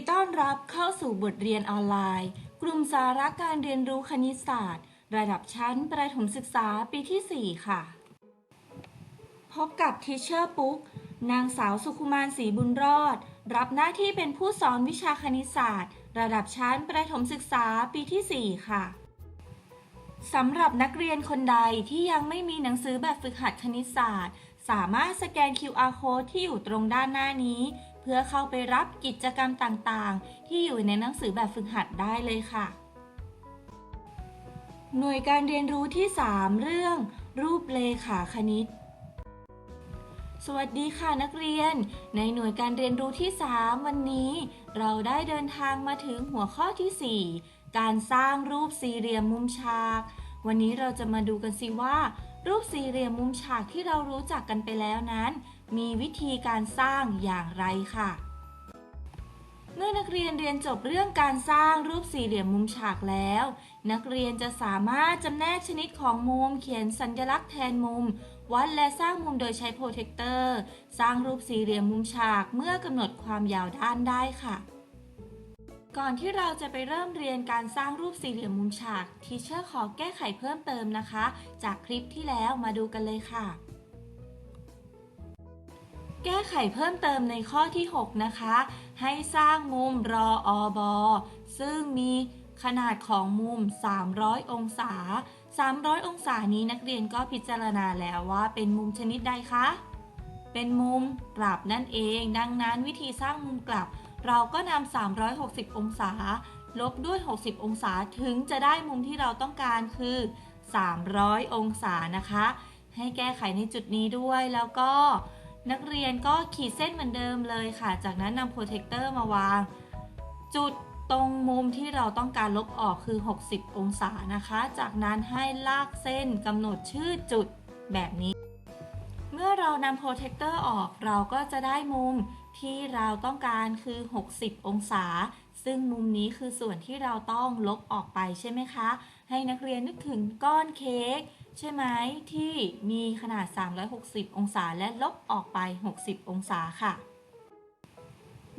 ีต้อนรับเข้าสู่บทเรียนออนไลน์ กลุ่มสาระการเรียนรู้คณิตศาสตร์ ระดับชั้นประถมศึกษาปีที่ 4 ค่ะ พบกับทีเชอร์ปุ๊ก นางสาวสุขุมานศรีบุญรอด รับหน้าที่เป็นผู้สอนวิชาคณิตศาสตร์ ระดับชั้นประถมศึกษาปีที่ 4 ค่ะ สำหรับนักเรียนคนใดที่ยังไม่มีหนังสือแบบฝึกหัดคณิตศาสตร์ สามารถสแกน QR code ที่อยู่ตรงด้านหน้านี้ เพื่อเข้าไปรับกิจกรรมต่างๆ ที่อยู่ในหนังสือแบบฝึกหัดได้เลยค่ะ หน่วยการเรียนรู้ที่ 3 เรื่อง รูปเลขาคณิต สวัสดีค่ะนักเรียน ในหน่วยการเรียนรู้ที่ 3 วันนี้ เราได้เดินทางมาถึงหัวข้อทีสี่4 การสร้างรูปสี่เหลี่ยมมุมฉาก วันนี้เราจะมาดูกันสิว่า รูปสี่เหลี่ยมมุมฉากที่เรารู้จักกันไปแล้วนั้น มีวิธีการสร้างอย่างไรค่ะ เมื่อนักเรียนเรียนจบเรื่องการสร้างรูปสี่เหลี่ยมมุมฉากแล้ว นักเรียนจะสามารถจำแนกชนิดของมุม เขียนสัญลักษณ์แทนมุม วัดและสร้างมุมโดยใช้โปรเทคเตอร์ สร้างรูปสี่เหลี่ยมมุมฉากเมื่อกำหนดความยาวด้านได้ค่ะ ก่อนที่เราจะไปเริ่มเรียนการสร้างรูปสี่เหลี่ยมมุมฉากทีเชอร์ขอแก้ไขเพิ่มเติมนะคะ จากคลิปที่แล้วมาดูกันเลยค่ะ แก้ไขเพิ่มเติมในข้อที่ 6 นะคะ ให้สร้างมุมรออบอซึ่งมีขนาดของมุม 300 องศา 300 องศานี้นักเรียนก็พิจารณาแล้วว่าเป็นมุมชนิดใดคะ เป็นมุมกลับนั่นเอง ดังนั้นวิธีสร้างมุมกลับ เราก็นำ 360 องศา ลบด้วย 60 องศาถึงจะได้มุมที่เราต้องการคือ 300 องศานะคะ ให้แก้ไขในจุดนี้ด้วยแล้วก็นักเรียนก็ขีดเส้นเหมือนเดิมเลยค่ะ จากนั้นนำโปรเทคเตอร์มาวาง จุดตรงมุมที่เราต้องการลบออกคือ 60 องศานะคะ จากนั้นให้ลากเส้นกำหนดชื่อจุดแบบนี้ เมื่อเรานำโปรเทคเตอร์ออกเราก็จะได้มุม ที่เราต้องการคือ 60 องศา ซึ่งมุมนี้คือส่วนที่เราต้องลบออกไปใช่ไหมคะ ให้นักเรียนนึกถึงก้อนเค้กใช่ไหมที่มีขนาด 360 องศาและลบออกไป 60 องศาค่ะ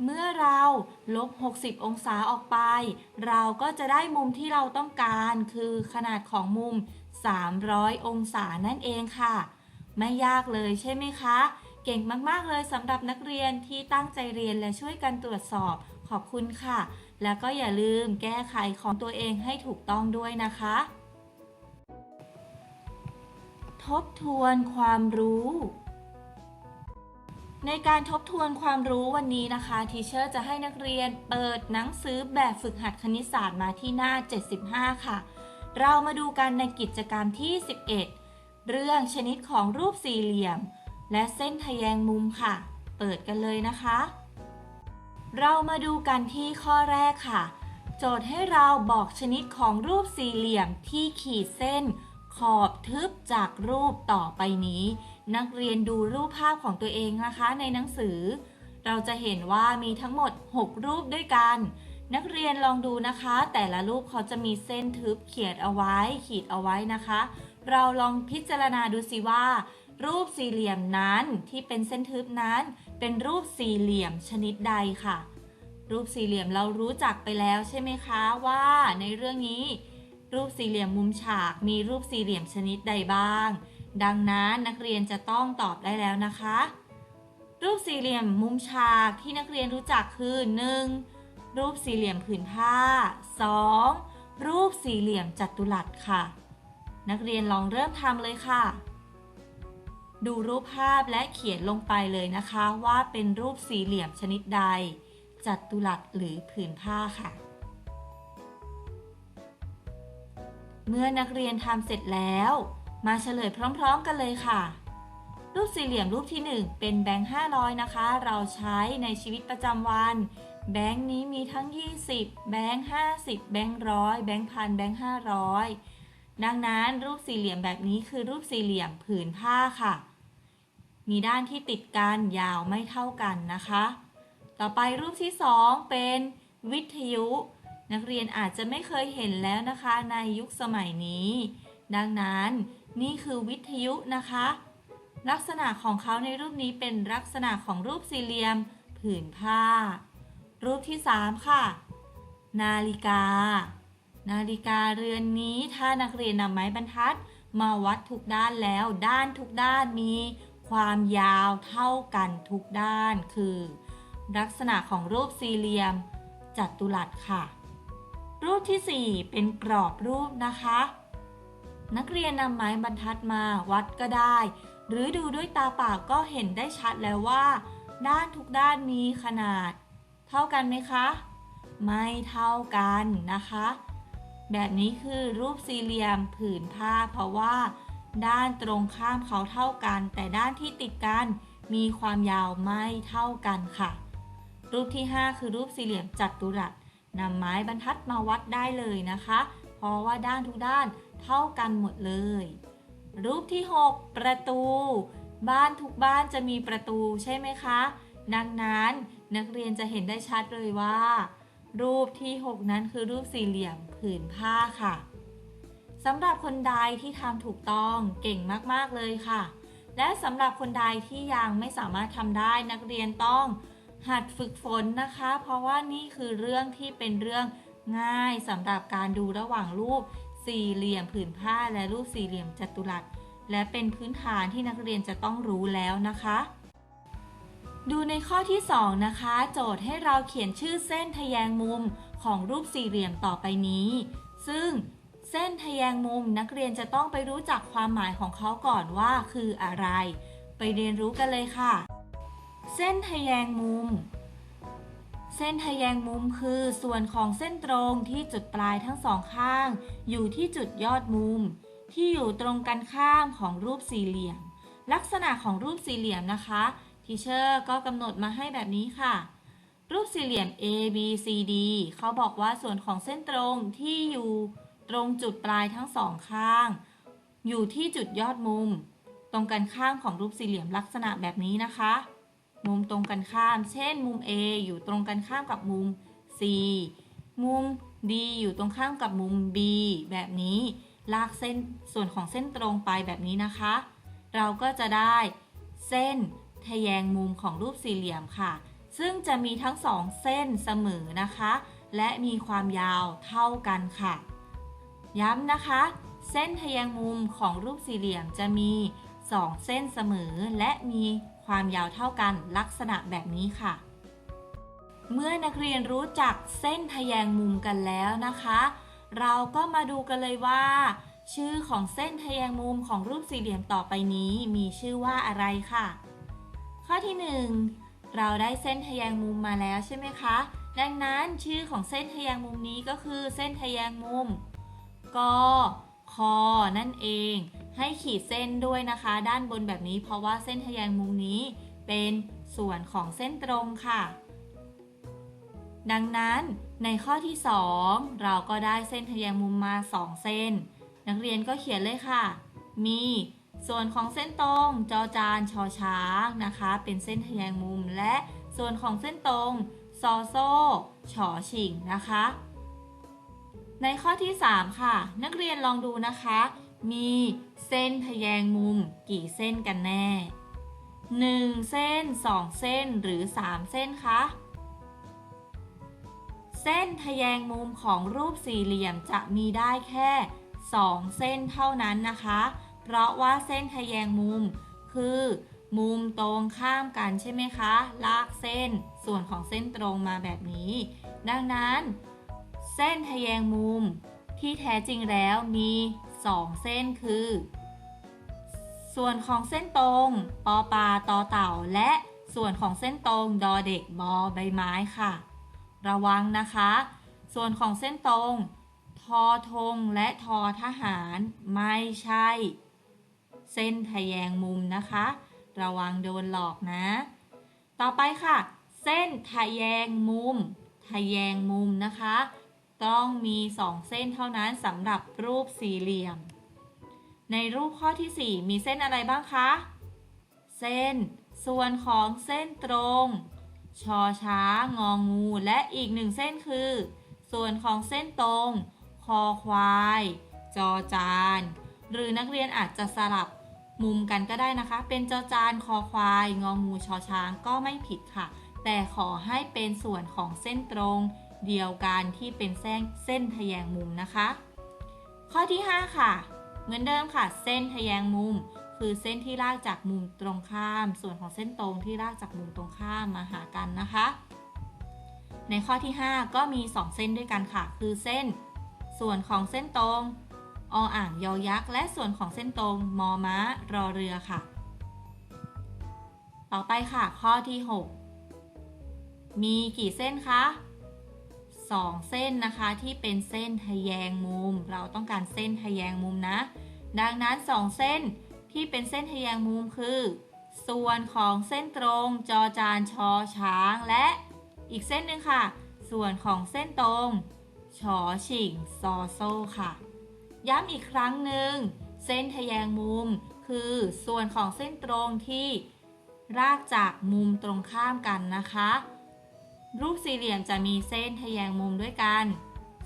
เมื่อเราลบ 60 องศาออกไป เราก็จะได้มุมที่เราต้องการคือขนาดของมุม 300 องศานั่นเองค่ะ ไม่ยากเลยใช่ไหมคะ เก่งมาก ๆ เลยสำหรับนักเรียนที่ตั้งใจเรียนและช่วยกันตรวจสอบขอบคุณค่ะ แล้วก็อย่าลืมแก้ไขของตัวเองให้ถูกต้องด้วยนะคะ ทบทวนความรู้ ในการทบทวนความรู้วันนี้นะคะทีเชอร์จะให้นักเรียนเปิดหนังสือแบบฝึกหัดคณิตศาสตร์มาที่หน้า 75 ค่ะ เรามาดูกันในกิจกรรมที่ 11 เรื่องชนิดของรูปสี่เหลี่ยม และเส้นทะแยงมุมค่ะ เปิดกันเลยนะคะ เรามาดูกันที่ข้อแรกค่ะ โจทย์ให้เราบอกชนิดของรูปสี่เหลี่ยมที่ขีดเส้น ขอบทึบจากรูปต่อไปนี้ นักเรียนดูรูปภาพของตัวเองนะคะในหนังสือ เราจะเห็นว่ามีทั้งหมด 6 รูปด้วยกัน นักเรียนลองดูนะคะ แต่ละรูปเขาจะมีเส้นทึบเขียนเอาไว้ ขีดเอาไว้นะคะ เราลองพิจารณาดูสิว่า รูปสี่เหลี่ยมนั้นที่เป็นเส้นทึบนั้น เป็นรูปสี่เหลี่ยมชนิดใดค่ะ รูปสี่เหลี่ยมเรารู้จักไปแล้วใช่ไหมคะว่าในเรื่องนี้ รูปสี่เหลี่ยมมุมฉากมีรูปสี่เหลี่ยมชนิดใดบ้าง ดังนั้นนักเรียนจะต้องตอบได้แล้วนะคะ รูปสี่เหลี่ยมมุมฉากที่นักเรียนรู้จักคือ 1. รูปสี่เหลี่ยมผืนผ้า 2. รูปสี่เหลี่ยมจัตุรัสค่ะ นักเรียนลองเริ่มทำเลยค่ะ ดูรูปภาพและเขียนลงไปเลยนะคะ ว่าเป็นรูปสี่เหลี่ยมชนิดใด จัตุรัสหรือผืนผ้าค่ะ เมื่อนักเรียนทำเสร็จแล้ว มาเฉลยพร้อมๆกันเลยค่ะ รูปสี่เหลี่ยมรูปที่ 1 เป็นแบงค์500 นะคะ เราใช้ในชีวิตประจำวัน แบงค์นี้มีทั้ง 20 แบงค์ 50 แบงค์ร้อยแบงค์พันแบงค์500ดังนั้นรูปสี่เหลี่ยมแบบนี้คือรูปสี่เหลี่ยมผืนผ้าค่ะ มีด้านที่ติดกันยาวไม่เท่ากันนะคะ ต่อไปรูปที่ 2 เป็นวิทยุ นักเรียนอาจจะไม่เคยเห็นแล้วนะคะในยุคสมัยนี้ ดังนั้นนี่คือวิทยุนะคะ ลักษณะของเขาในรูปนี้เป็นลักษณะของรูปสี่เหลี่ยมผืนผ้า รูปที่ 3 ค่ะ นาฬิกา นาฬิกาเรือนนี้ถ้านักเรียนนำไม้บรรทัดมาวัดทุกด้านแล้ว ด้านทุกด้านมี ความยาวเท่ากันทุกด้าน คือ ลักษณะของรูปสี่เหลี่ยมจัตุรัสค่ะ รูปที่ 4 เป็นกรอบรูปนะคะ นักเรียนนำไม้บรรทัดมาวัดก็ได้ หรือดูด้วยตาเปล่าก็เห็นได้ชัดแล้วว่า ด้านทุกด้านมีขนาด เท่ากันไหมคะ ไม่เท่ากันนะคะ แบบนี้คือรูปสี่เหลี่ยมผืนผ้าเพราะว่า ด้านตรงข้ามเขาเท่ากัน แต่ด้านที่ติดกันมีความยาวไม่เท่ากันค่ะ รูปที่ 5 คือรูปสี่เหลี่ยมจัตุรัสนำไม้บรรทัดมาวัดได้เลยนะคะ เพราะว่าด้านทุกด้านเท่ากันหมดเลย รูปที่ 6 ประตู บ้านทุกบ้านจะมีประตูใช่ไหมคะ ดังนั้นนักเรียนจะเห็นได้ชัดเลยว่า รูปที่ 6 นั้นคือรูปสี่เหลี่ยมผืนผ้าค่ะ สำหรับคนใดที่ทำถูกต้องเก่งมากๆเลยค่ะ และสำหรับคนใดที่ยังไม่สามารถทำได้นักเรียนต้องหัดฝึกฝนนะคะ เพราะว่านี่คือเรื่องที่เป็นเรื่องง่ายสำหรับการดูระหว่างรูปสี่เหลี่ยมผืนผ้าและรูปสี่เหลี่ยมจัตุรัส และเป็นพื้นฐานที่นักเรียนจะต้องรู้แล้วนะคะ ดูในข้อที่ 2 นะคะ โจทย์ให้เราเขียนชื่อเส้นทแยงมุมของรูปสี่เหลี่ยมต่อไปนี้ ซึ่ง เส้นทแยงมุมนักเรียนจะต้องไปรู้จักความหมายของเขาก่อนว่าคืออะไร ไปเรียนรู้กันเลยค่ะ เส้นทแยงมุม เส้นทแยงมุมคือ ส่วนของเส้นตรงที่จุดปลายทั้งสองข้าง อยู่ที่จุดยอดมุม ที่อยู่ตรงกันข้ามของรูปสี่เหลี่ยม ลักษณะของรูปสี่เหลี่ยมนะคะทีเชอร์ก็กำหนดมาให้แบบนี้ค่ะ รูปสี่เหลี่ยม A B C D เขาบอกว่าส่วนของเส้นตรงที่อยู่ ตรงจุดปลายทั้งสองข้าง อยู่ที่จุดยอดมุม ตรงกันข้ามของรูปสี่เหลี่ยมลักษณะแบบนี้นะคะ มุมตรงกันข้าม เช่น มุม A อยู่ตรงกันข้ามกับมุม C มุม D อยู่ตรงข้ามกับมุม B แบบนี้ ลากเส้นส่วนของเส้นตรงไปแบบนี้นะคะ เราก็จะได้เส้นทะแยงมุมของรูปสี่เหลี่ยมค่ะ ซึ่งจะมีทั้งสองเส้นเสมอนะคะ และมีความยาวเท่ากันค่ะ ย้ำนะคะ เส้นทะแยงมุมของรูปสี่เหลี่ยมจะมี 2 เส้นเสมอ และมีความยาวเท่ากันลักษณะแบบนี้ค่ะ เมื่อนักเรียนรู้จักเส้นทะแยงมุมกันแล้วนะคะ เราก็มาดูกันเลยว่า ชื่อของเส้นทะแยงมุมของรูปสี่เหลี่ยมต่อไปนี้มีชื่อว่าอะไรค่ะ ข้อที่ 1 เราได้เส้นทะแยงมุมมาแล้วใช่ไหมคะดังนั้นชื่อของเส้นทะแยงมุมนี้ก็คือเส้นทะแยงมุม กคอนั่นเอง ให้ขีดเส้นด้วยนะคะ ด้านบนแบบนี้เพราะว่าเส้นทะแยงมุมนี้เป็นส่วนของเส้นตรงค่ะ ดังนั้นในข้อที่ 2 เราก็ได้เส้นทะแยงมุมมา 2 เส้น นักเรียนก็เขียนเลยค่ะ มีส่วนของเส้นตรงจอจานชอช้างนะคะ เป็นเส้นทะแยงมุมและส่วนของเส้นตรงซอโซ่ฉอฉิงนะคะ ในข้อที่ 3 ค่ะ นักเรียนลองดูนะคะ มีเส้นทะแยงมุมกี่เส้นกันแน่ 1 เส้น 2 เส้นหรือ 3 เส้นคะเส้นทะแยงมุมของรูปสี่เหลี่ยมจะมีได้แค่ 2 เส้นเท่านั้นนะคะ เพราะว่าเส้นทะแยงมุม คือ มุมตรงข้ามกันใช่ไหมคะ ลากเส้นส่วนของเส้นตรงมาแบบนี้ ดังนั้น เส้นทะแยงมุมที่แท้จริงแล้วมี 2 เส้นคือ ส่วนของเส้นตรงปอปลาตอเต่า และส่วนของเส้นตรงดอเด็กบอใบไม้ค่ะ ระวังนะคะ ส่วนของเส้นตรงทอธงและทอทหารไม่ใช่ เส้นทะแยงมุมนะคะ ระวังโดนหลอกนะ ต่อไปค่ะ เส้นทะแยงมุม ทะแยงมุมนะคะ ต้องมี 2 เส้นเท่านั้นสำหรับรูปสี่เหลี่ยม ในรูปข้อที่ 4 มีเส้นอะไรบ้างคะ เส้น ส่วนของเส้นตรง ชอช้างองูและอีกหนึ่งเส้นคือ ส่วนของเส้นตรง คอควาย จอจาน หรือนักเรียนอาจจะสลับมุมกันก็ได้นะคะ เป็นจอจานคอควาย งองูชอช้างก็ไม่ผิดค่ะ แต่ขอให้เป็นส่วนของเส้นตรง เดียวกันที่เป็นเส้นเส้นทะแยงมุมนะคะ ข้อที่ 5 ค่ะ เหมือนเดิมค่ะ เส้นทะแยงมุม คือเส้นที่ลากจากมุมตรงข้าม ส่วนของเส้นตรงที่ลากจากมุมตรงข้ามมาหากันนะคะ ในข้อที่ 5 ก็มี 2 เส้นด้วยกันค่ะ คือเส้น ส่วนของเส้นตรงออ่างยอยักษ์และส่วนของเส้นตรงมอม้ารอเรือค่ะ ต่อไปค่ะ ข้อที่ 6 มีกี่เส้นคะ 2 เส้นนะคะ ที่เป็นเส้นทะแยงมุม เราต้องการเส้นทะแยงมุมนะ ดังนั้น 2 เส้นที่เป็นเส้นทะแยงมุมคือ ส่วนของเส้นตรงจอจานชอช้าง และอีกเส้นหนึ่งค่ะ ส่วนของเส้นตรงชอฉิงซอโซค่ะ ย้ำอีกครั้งหนึ่งเส้นทะแยงมุม คือส่วนของเส้นตรงที่รากจากมุมตรงข้ามกันนะคะ รูปสี่เหลี่ยมจะมีเส้นทะแยงมุมด้วยกัน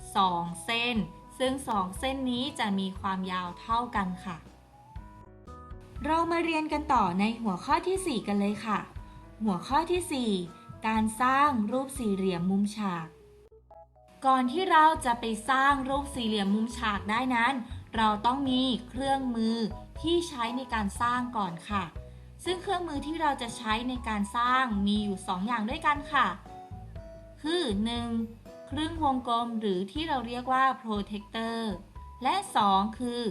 2 เส้น ซึ่ง 2 เส้นนี้จะมีความยาวเท่ากันค่ะ เรามาเรียนกันต่อในหัวข้อที่ 4 กันเลยค่ะ หัวข้อที่ 4 การสร้างรูปสี่เหลี่ยมมุมฉาก ก่อนที่เราจะไปสร้างรูปสี่เหลี่ยมมุมฉากได้นั้น เราต้องมีเครื่องมือที่ใช้ในการสร้างก่อนค่ะ ซึ่งเครื่องมือที่เราจะใช้ในการสร้างมีอยู่ 2 อย่างด้วยกันค่ะ คือ 1. ครึ่งวงกลมหรือที่เราเรียกว่า protector และ 2 คือ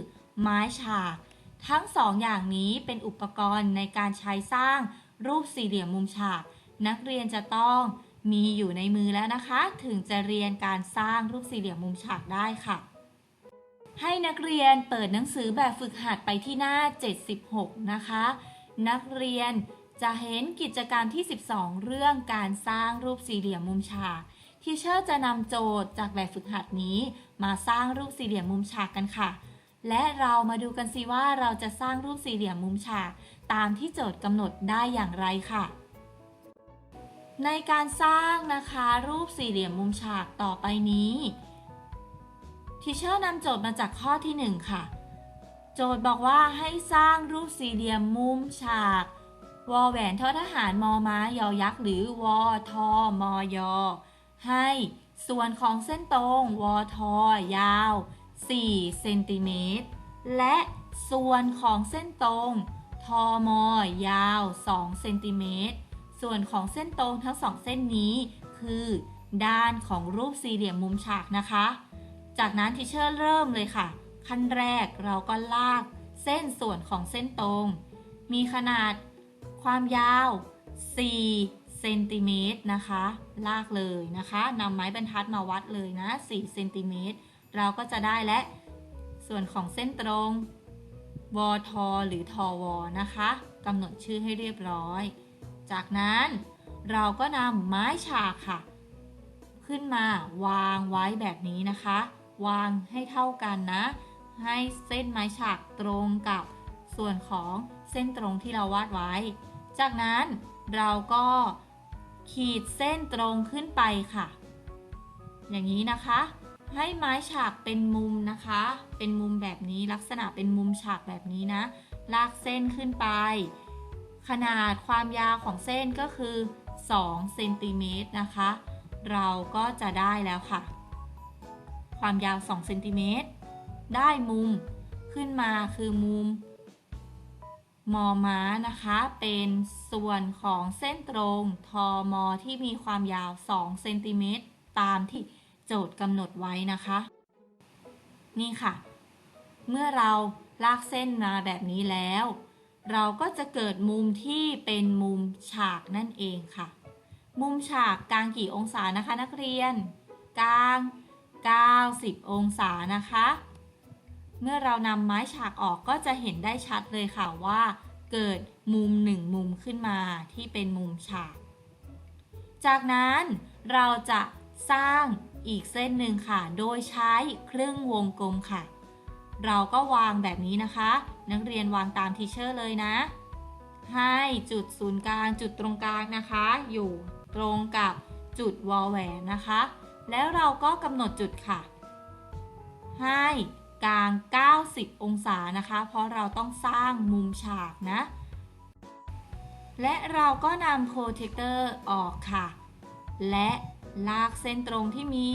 ไม้ฉากทั้ง2อย่างนี้เป็นอุปกรณ์ในการใช้สร้างรูปสี่เหลี่ยมมุมฉาก นักเรียนจะต้องมีอยู่ในมือแล้วนะคะ ถึงจะเรียนการสร้างรูปสี่เหลี่ยมมุมฉากได้ค่ะ ให้นักเรียนเปิดหนังสือแบบฝึกหัดไปที่หน้า 76 นะคะ นักเรียน จะเห็นกิจกรรมที่ 12 เรื่องการสร้างรูปสี่เหลี่ยมมุมฉากทีเชอร์จะนำโจทย์จากแบบฝึกหัดนี้ มาสร้างรูปสี่เหลี่ยมมุมฉากกันค่ะ และเรามาดูกันสิว่าเราจะสร้างรูปสี่เหลี่ยมมุมฉาก ตามที่โจทย์กำหนดได้อย่างไรค่ะ ในการสร้างนะคะรูปสี่เหลี่ยมมุมฉากต่อไปนี้ทีเชอร์นำโจทย์มาจากข้อที่ 1 ค่ะ โจทย์บอกว่าให้สร้างรูปสี่เหลี่ยมมุมฉาก วอแหวนทอทหารมอม้ายอยักษ์หรือวอทอมอยอให้ส่วนของเส้นตรงวอทอยาว 4 เซนติเมตร และส่วนของเส้นตรงทอมอยาว 2 เซนติเมตร ส่วนของเส้นตรงทั้งสองเส้นนี้ คือ ด้านของรูปสี่เหลี่ยมมุมฉากนะคะ จากนั้นทิเชอร์เริ่มเลยค่ะ ขั้นแรกเราก็ลากเส้นส่วนของเส้นตรง มีขนาด ความยาว 4 เซนติเมตรนะคะ ลากเลยนะคะนำไม้บรรทัดมาวัดเลยนะ 4 เซนติเมตร เราก็จะได้และส่วนของเส้นตรงวทหรือทวนะคะกำหนดชื่อให้เรียบร้อย จากนั้นเราก็นำไม้ฉากค่ะ ขึ้นมาวางไว้แบบนี้นะคะ วางให้เท่ากันนะ ให้เส้นไม้ฉากตรงกับส่วนของเส้นตรงที่เราวาดไว้ จากนั้นเราก็ขีดเส้นตรงขึ้นไปค่ะ อย่างนี้นะคะ ให้ไม้ฉากเป็นมุมนะคะ เป็นมุมแบบนี้ลักษณะเป็นมุมฉากแบบนี้นะ ลากเส้นขึ้นไป ขนาดความยาวของเส้นก็คือ2เซนติเมตรนะคะ เราก็จะได้แล้วค่ะ ความยาว2เซนติเมตรได้มุมขึ้นมาคือมุม มอม้านะคะ เป็นส่วนของเส้นตรงทอมอที่มีความยาว2เซนติเมตรตามที่โจทย์กำหนดไว้นะคะ นี่ค่ะ เมื่อเราลากเส้นมาแบบนี้แล้ว เราก็จะเกิดมุมที่เป็นมุมฉากนั่นเองค่ะ มุมฉากกลางกี่องศานะคะนักเรียน กลาง 90 องศานะคะ เมื่อเรานำไม้ฉากออกก็จะเห็นได้ชัดเลยค่ะว่า เกิดมุมหนึ่งมุมขึ้นมาที่เป็นมุมฉาก จากนั้นเราจะสร้างอีกเส้นหนึ่งค่ะ โดยใช้เครื่องวงกลมค่ะ เราก็วางแบบนี้นะคะ นักเรียนวางตามทีเชอร์เลยนะ ให้จุดศูนย์กลางจุดตรงกลางนะคะ อยู่ตรงกับจุดวอลแหวนนะคะ แล้วเราก็กำหนดจุดค่ะ ให้ กลาง 90 องศานะคะ เพราะเราต้องสร้างมุมฉากนะ และเราก็นำโปรเทคเตอร์ออกค่ะ และลากเส้นตรงที่มี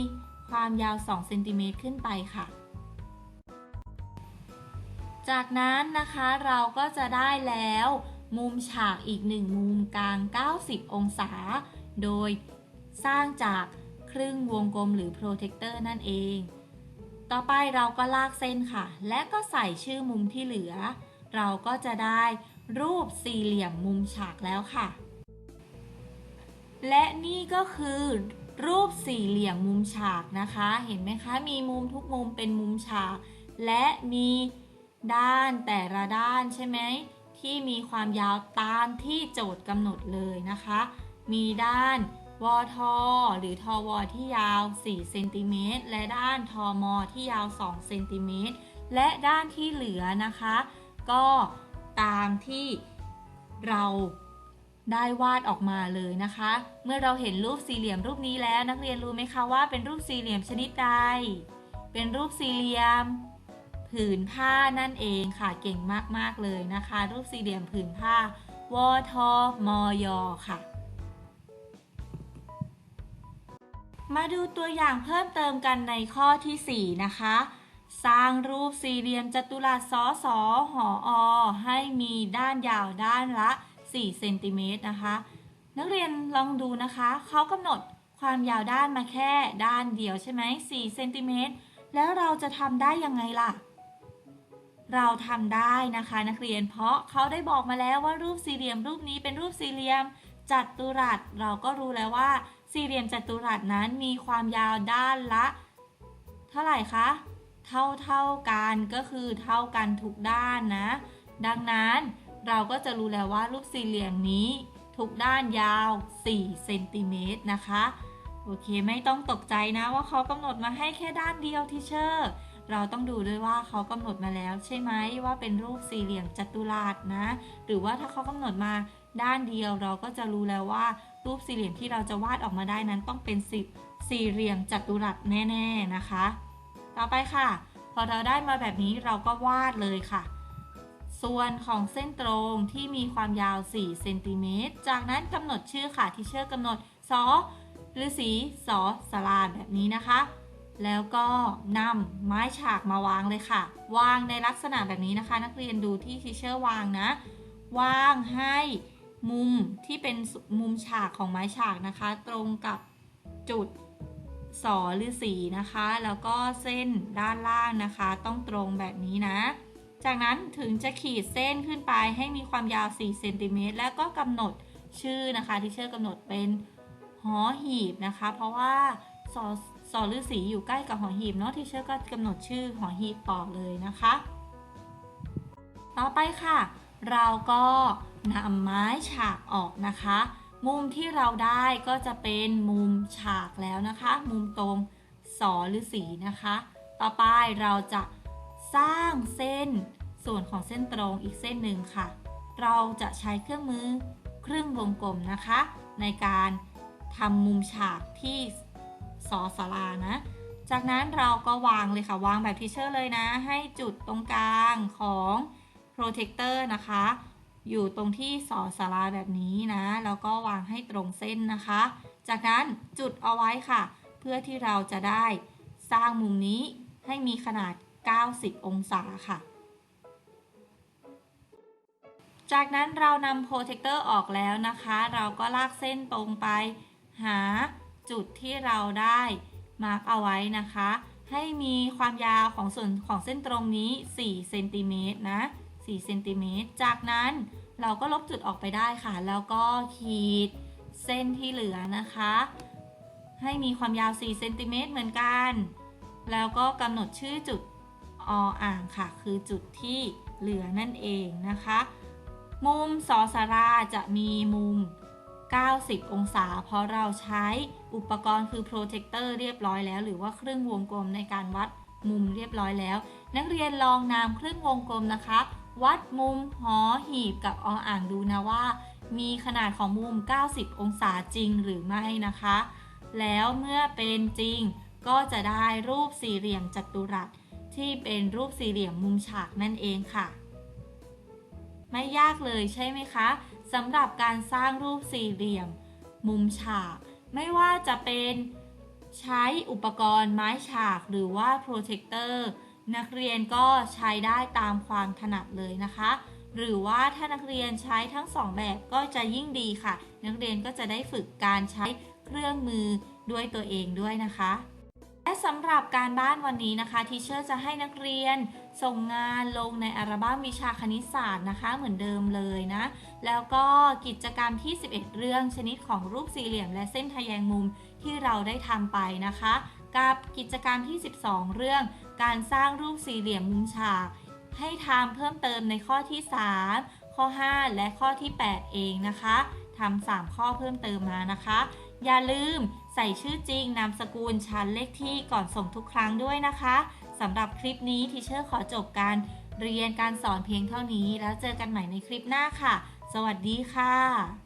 ความยาว 2 เซนติเมตรขึ้นไปค่ะ จากนั้นนะคะเราก็จะได้แล้ว มุมฉากอีกหนึ่งมุมกลาง 90 องศา โดยสร้างจากครึ่งวงกลมหรือโปรเทคเตอร์นั่นเอง ต่อไปเราก็ลากเส้นค่ะ และก็ใส่ชื่อมุมที่เหลือ เราก็จะได้รูปสี่เหลี่ยมมุมฉากแล้วค่ะ และนี่ก็คือรูปสี่เหลี่ยมมุมฉากนะคะ เห็นไหมคะ มีมุมทุกมุมเป็นมุมฉาก และมีด้านแต่ละด้านใช่ไหมที่มีความยาวตามที่โจทย์กำหนดเลยนะคะ มีด้าน วท หรือทวที่ยาว 4 เซนติเมตร และด้านทม ที่ยาว 2 เซนติเมตร และด้านที่เหลือนะคะ ก็ตามที่เราได้วาดออกมาเลยนะคะ เมื่อเราเห็นรูปสี่เหลี่ยมรูปนี้แล้ว นักเรียนรู้ไหมคะว่าเป็นรูปสี่เหลี่ยมชนิดใด เป็นรูปสี่เหลี่ยม ผืนผ้านั่นเองค่ะ เก่งมากๆเลยนะคะ รูปสี่เหลี่ยมผืนผ้าวทมยค่ะ มาดูตัวอย่างเพิ่มเติมกันในข้อที่ 4 นะคะ สร้างรูปสี่เหลี่ยมจัตุรัสสอสอหออ ให้มีด้านยาวด้านละ 4 เซนติเมตรนะคะ นักเรียนลองดูนะคะ เขากำหนดความยาวด้านมาแค่ด้านเดียวใช่ไหม4เซนติเมตร แล้วเราจะทำได้ยังไงล่ะ เราทำได้นะคะนักเรียน เพราะเขาได้บอกมาแล้วว่ารูปสี่เหลี่ยมรูปนี้เป็นรูปสี่เหลี่ยมจัตุรัส เราก็รู้แล้วว่า สี่เหลี่ยมจัตุรัสนั้นมีความยาวด้านละ เท่าไหร่คะ เท่าเท่ากันก็คือเท่ากันทุกด้านนะ ดังนั้นเราก็จะรู้แล้วว่ารูปสี่เหลี่ยมนี้ ทุกด้านยาว4เซนติเมตรนะคะ โอเคไม่ต้องตกใจนะว่าเขากำหนดมาให้แค่ด้านเดียวทีเชอร์เราต้องดูด้วยว่าเขากำหนดมาแล้วใช่ไหมว่าเป็นรูปสี่เหลี่ยมจัตุรัสนะ หรือว่าถ้าเขากำหนดมา ด้านเดียวเราก็จะรู้แล้วว่า รูปสี่เหลี่ยมที่เราจะวาดออกมาได้นั้นต้องเป็นสิบสี่เหลี่ยมจัตุรัสแน่ ๆนะคะ ต่อไปค่ะ พอเราได้มาแบบนี้เราก็วาดเลยค่ะ ส่วนของเส้นตรงที่มีความยาว4เซนติเมตรจากนั้นกำหนดชื่อค่ะที่เชื่อกำหนดสอหรือสีสอสลาแบบนี้นะคะ แล้วก็นำไม้ฉากมาวางเลยค่ะ วางในลักษณะแบบนี้นะคะ นักเรียนดูที่ทีเชอร์วางนะ วางให้ มุมที่เป็นมุมฉากของไม้ฉากนะคะ ตรงกับจุดสอหรือสีนะคะ แล้วก็เส้นด้านล่างนะคะ ต้องตรงแบบนี้นะ จากนั้นถึงจะขีดเส้นขึ้นไปให้มีความยาว 4 เซนติเมตรแล้วก็กำหนดชื่อนะคะที่เชื่อกำหนดเป็นหอหีบนะคะ เพราะว่าสอสอฤาษีอยู่ใกล้กับหอหีบเนาะที่เชื่อก็กำหนดชื่อหอหีบต่อเลยนะคะ ต่อไปค่ะ เราก็ นำไม้ฉากออกนะคะ มุมที่เราได้ก็จะเป็นมุมฉากแล้วนะคะ มุมตรงสอหรือสีนะคะ ต่อไปเราจะสร้างเส้นส่วนของเส้นตรงอีกเส้นหนึ่งค่ะ เราจะใช้เครื่องมือครึ่งวงกลมนะคะ ในการทำมุมฉากที่สอสลานะ จากนั้นเราก็วางเลยค่ะ วางแบบทิเชอร์เลยนะ ให้จุดตรงกลางของโปรเทคเตอร์นะคะ อยู่ตรงที่สอสลาแบบนี้นะ แล้วก็วางให้ตรงเส้นนะคะ จากนั้นจุดเอาไว้ค่ะ เพื่อที่เราจะได้สร้างมุมนี้ให้มีขนาด 90 องศาค่ะ จากนั้นเรานำโปรเทคเตอร์ออกแล้วนะคะ เราก็ลากเส้นตรงไป หาจุดที่เราได้มาร์กเอาไว้นะคะ ให้มีความยาวของส่วนของเส้นตรงนี้ 4 เซนติเมตรนะ 4เซนติเมตรจากนั้นเราก็ลบจุดออกไปได้ค่ะ แล้วก็ขีดเส้นที่เหลือนะคะ ให้มีความยาว4เซนติเมตรเหมือนกัน แล้วก็กำหนดชื่อจุดออ่างค่ะ คือจุดที่เหลือนั่นเองนะคะ มุมสอสาราจะมีมุม 90 องศา เพราะเราใช้อุปกรณ์คือโปรเทคเตอร์เรียบร้อยแล้ว หรือว่าเครื่องวงกลมในการวัดมุมเรียบร้อยแล้ว นักเรียนลองนำเครื่องวงกลมนะคะ วัดมุมหอหีบกับออ่างดูนะว่า มีขนาดของมุม 90 องศาจริงหรือไม่นะคะ แล้วเมื่อเป็นจริงก็จะได้รูปสี่เหลี่ยมจัตุรัสที่เป็นรูปสี่เหลี่ยมมุมฉากนั่นเองค่ะ ไม่ยากเลยใช่ไหมคะสำหรับการสร้างรูปสี่เหลี่ยม มุมฉาก ไม่ว่าจะเป็นใช้อุปกรณ์ไม้ฉากหรือว่าโปรเจคเตอร์ นักเรียนก็ใช้ได้ตามความถนัดเลยนะคะ หรือว่าถ้านักเรียนใช้ทั้งสองแบบก็จะยิ่งดีค่ะ นักเรียนก็จะได้ฝึกการใช้เครื่องมือด้วยตัวเองด้วยนะคะ และสำหรับการบ้านวันนี้นะคะทีเชอร์จะให้นักเรียนส่งงานลงในอัลบั้มวิชาคณิตศาสตร์นะคะ เหมือนเดิมเลยนะ แล้วก็กิจกรรมที่ 11 เรื่องชนิดของรูปสี่เหลี่ยม และเส้นทแยงมุมที่เราได้ทำไปนะคะ กับกิจกรรมที่ 12 เรื่อง การสร้างรูปสี่เหลี่ยมมุมฉาก ให้ทำเพิ่มเติมในข้อที่ 3 ข้อ 5 และข้อที่ 8 เองนะคะทำ3ข้อเพิ่มเติมมานะคะ อย่าลืมใส่ชื่อจริงนามสกุลชั้นเลขที่ก่อนส่งทุกครั้งด้วยนะคะสำหรับคลิปนี้ทีเชอร์ขอจบการเรียนการสอนเพียงเท่านี้ แล้วเจอกันใหม่ในคลิปหน้าค่ะ สวัสดีค่ะ